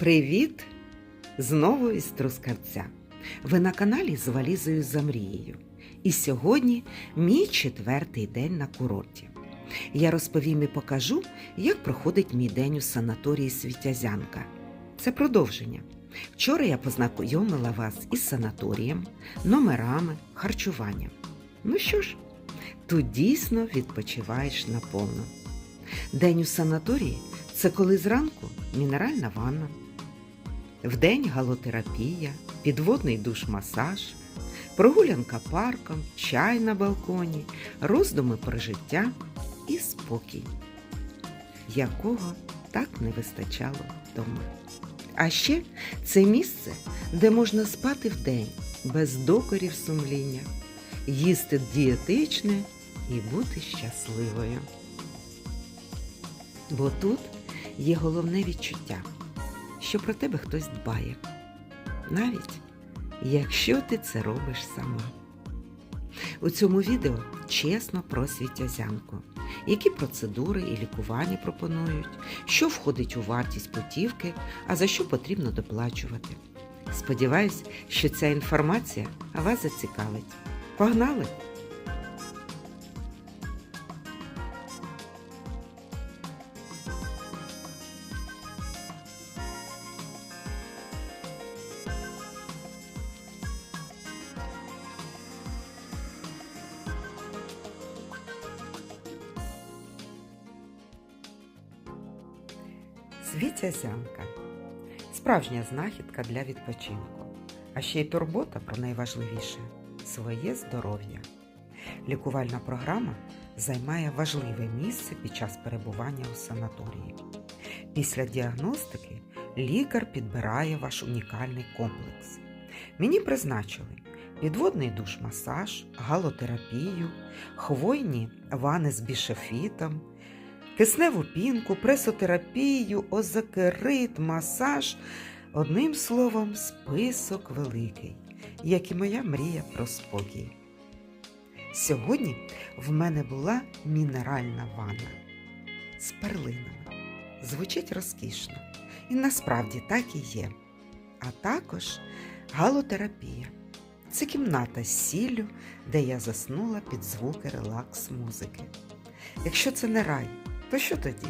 Привіт! Знову із Трускавця. Ви на каналі з валізою за мрією. І сьогодні мій четвертий день на курорті. Я розповім і покажу, як проходить мій день у санаторії Світязянка. Це продовження. Вчора я познайомила вас із санаторієм, номерами, харчуванням. Ну що ж, тут дійсно відпочиваєш наповну. День у санаторії це коли зранку мінеральна ванна, вдень галотерапія, підводний душ-масаж, прогулянка парком, чай на балконі, роздуми про життя і спокій, якого так не вистачало вдома. А ще це місце, де можна спати вдень без докорів сумління, їсти дієтичне і бути щасливою. Бо тут є головне відчуття, що про тебе хтось дбає, навіть якщо ти це робиш сама. У цьому відео чесно про світязянку, які процедури і лікування пропонують, що входить у вартість путівки, а за що потрібно доплачувати. Сподіваюсь, що ця інформація вас зацікавить. Погнали! Світязянка справжня знахідка для відпочинку, а ще й турбота про найважливіше своє здоров'я. Лікувальна програма займає важливе місце під час перебування у санаторії. Після діагностики лікар підбирає ваш унікальний комплекс. Мені призначили підводний душ-масаж, галотерапію, хвойні вани з бішефітом, кисневу пінку, пресотерапію, озокерит, масаж. Одним словом, список великий, як і моя мрія про спокій. Сьогодні в мене була мінеральна ванна з перлинами. Звучить розкішно. І насправді так і є. А також галотерапія. Це кімната з сіллю, де я заснула під звуки релакс музики. Якщо це не рай, то що тоді?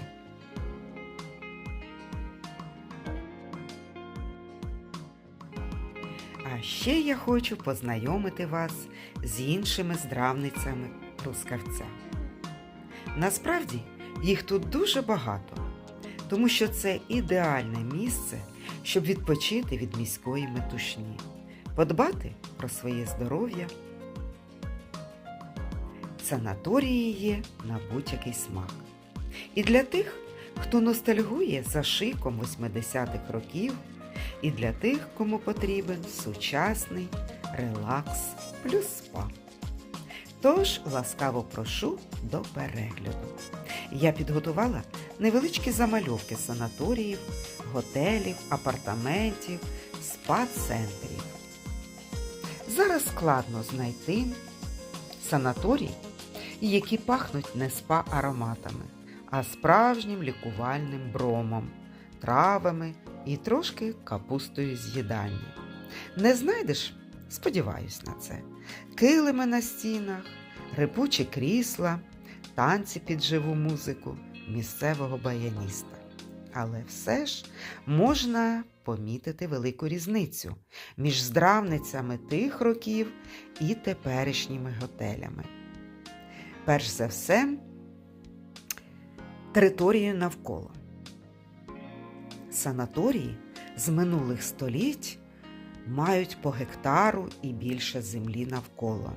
А ще я хочу познайомити вас з іншими здравницями Трускавця. Насправді їх тут дуже багато, тому що це ідеальне місце, щоб відпочити від міської метушні, подбати про своє здоров'я. Санаторії є на будь-який смак. І для тих, хто ностальгує за шиком 80-х років, і для тих, кому потрібен сучасний релакс плюс спа. Тож ласкаво прошу до перегляду. Я підготувала невеличкі замальовки санаторіїв, готелів, апартаментів, спа-центрів. Зараз складно знайти санаторії, які пахнуть не спа ароматами, а справжнім лікувальним бромом, травами і трошки капустою з їдання. Не знайдеш? Сподіваюсь на це. Килими на стінах, репучі крісла, танці під живу музику місцевого баяніста. Але все ж можна помітити велику різницю між здравницями тих років і теперішніми готелями. Перш за все, територію навколо. Санаторії з минулих століть мають по гектару і більше землі навколо.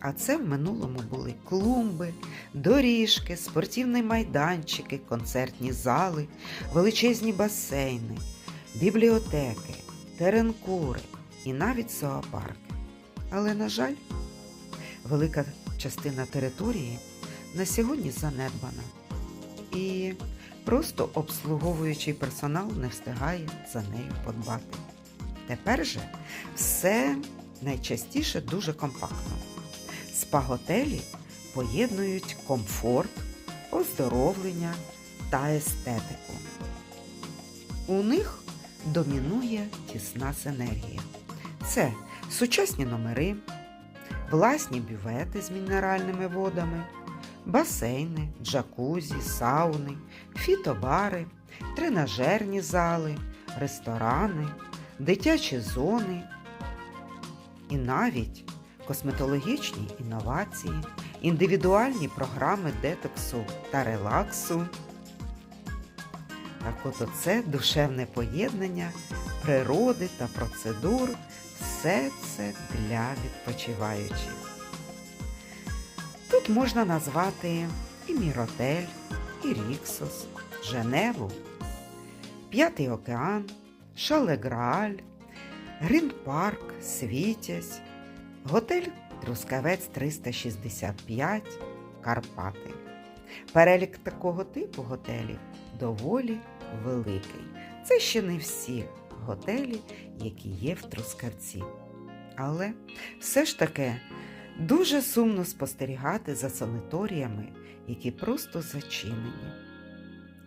А це в минулому були клумби, доріжки, спортивні майданчики, концертні зали, величезні басейни, бібліотеки, теренкури і навіть зоопарки. Але, на жаль, велика частина території на сьогодні занедбана. І просто обслуговуючий персонал не встигає за нею подбати. Тепер же все найчастіше дуже компактно. Спа-готелі поєднують комфорт, оздоровлення та естетику. У них домінує тісна синергія. Це сучасні номери, власні бювети з мінеральними водами, басейни, джакузі, сауни, фітобари, тренажерні зали, ресторани, дитячі зони і навіть косметологічні інновації, індивідуальні програми детоксу та релаксу. Так от оце душевне поєднання природи та процедур, все це для відпочиваючих. Тут можна назвати і Міротель, і Ріксос, Женеву, П'ятий океан, Шалеграаль, Грін-парк, Світязь, готель Трускавець 365, Карпати. Перелік такого типу готелів доволі великий. Це ще не всі готелі, які є в Трускавці. Але все ж таки дуже сумно спостерігати за санаторіями, які просто зачинені.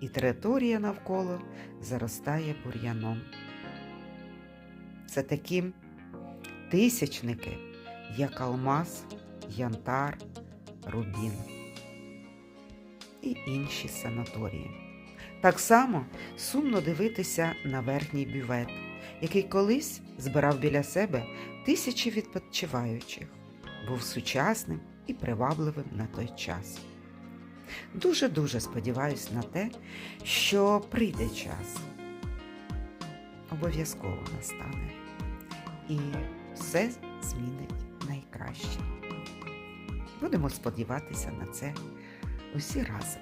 І територія навколо заростає бур'яном. Це такі тисячники, як алмаз, янтар, рубін і інші санаторії. Так само сумно дивитися на верхній бювет, який колись збирав біля себе тисячі відпочиваючих, був сучасним і привабливим на той час. Дуже-дуже сподіваюся на те, що прийде час. Обов'язково настане. І все змінить найкраще. Будемо сподіватися на це усі разом.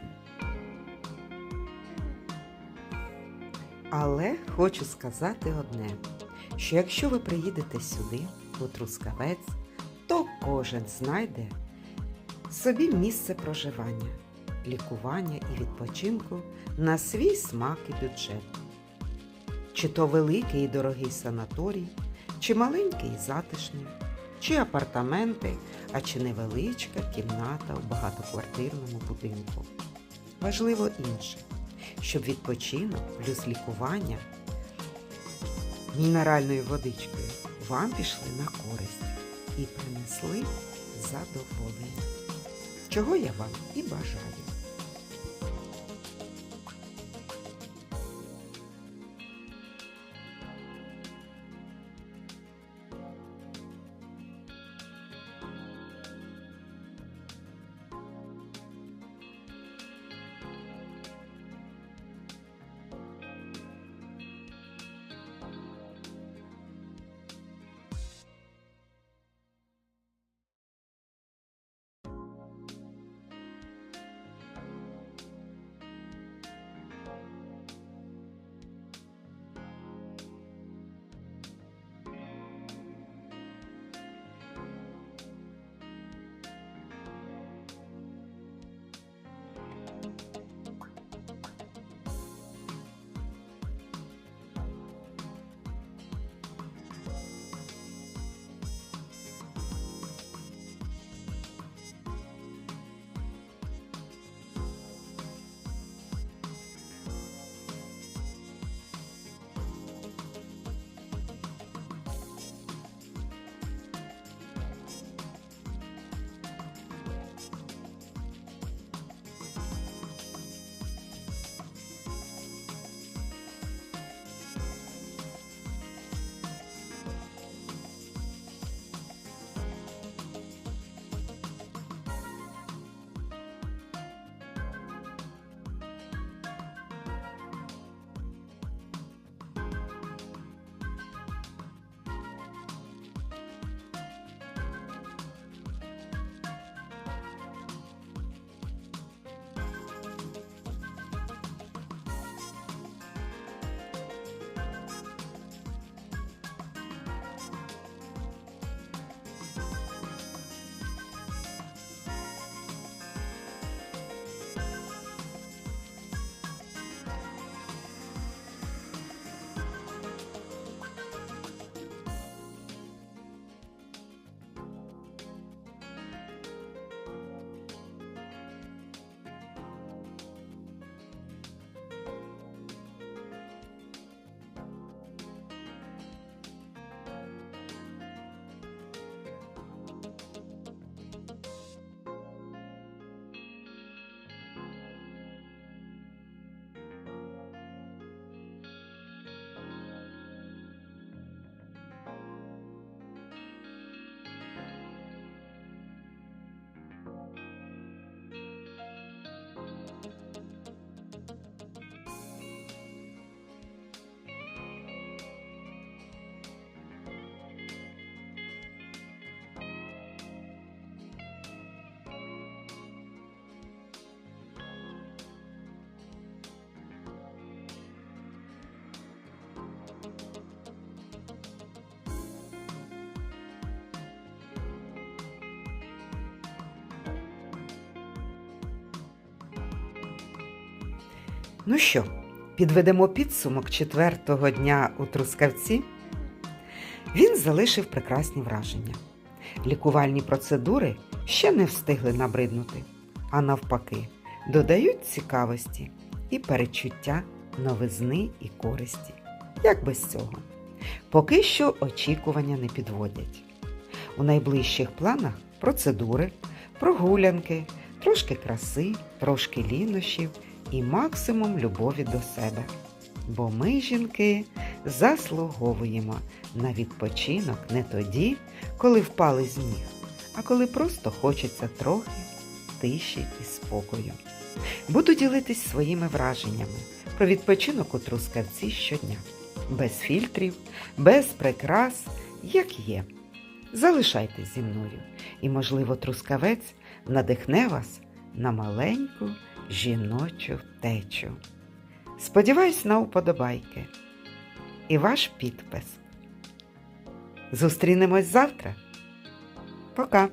Але хочу сказати одне, що якщо ви приїдете сюди, у Трускавець, кожен знайде собі місце проживання, лікування і відпочинку на свій смак і бюджет. Чи то великий і дорогий санаторій, чи маленький і затишний, чи апартаменти, а чи невеличка кімната у багатоквартирному будинку. Важливо інше, щоб відпочинок плюс лікування мінеральною водичкою вам пішли на користь і принесли задоволення. Чого я вам і бажаю. Ну що, підведемо підсумок четвертого дня у Трускавці? Він залишив прекрасні враження. Лікувальні процедури ще не встигли набриднути, а навпаки, додають цікавості і перечуття новизни і користі. Як без цього? Поки що очікування не підводять. У найближчих планах процедури, прогулянки, трошки краси, трошки лінощів і максимум любові до себе. Бо ми, жінки, заслуговуємо на відпочинок не тоді, коли впали з ніг, а коли просто хочеться трохи тиші і спокою. Буду ділитись своїми враженнями про відпочинок у Трускавці щодня, без фільтрів, без прикрас, як є. Залишайтесь зі мною, і, можливо, трускавець надихне вас на маленьку жіночу втечу. Сподіваюсь на уподобайки і ваш підпис. Зустрінемось завтра. Пока!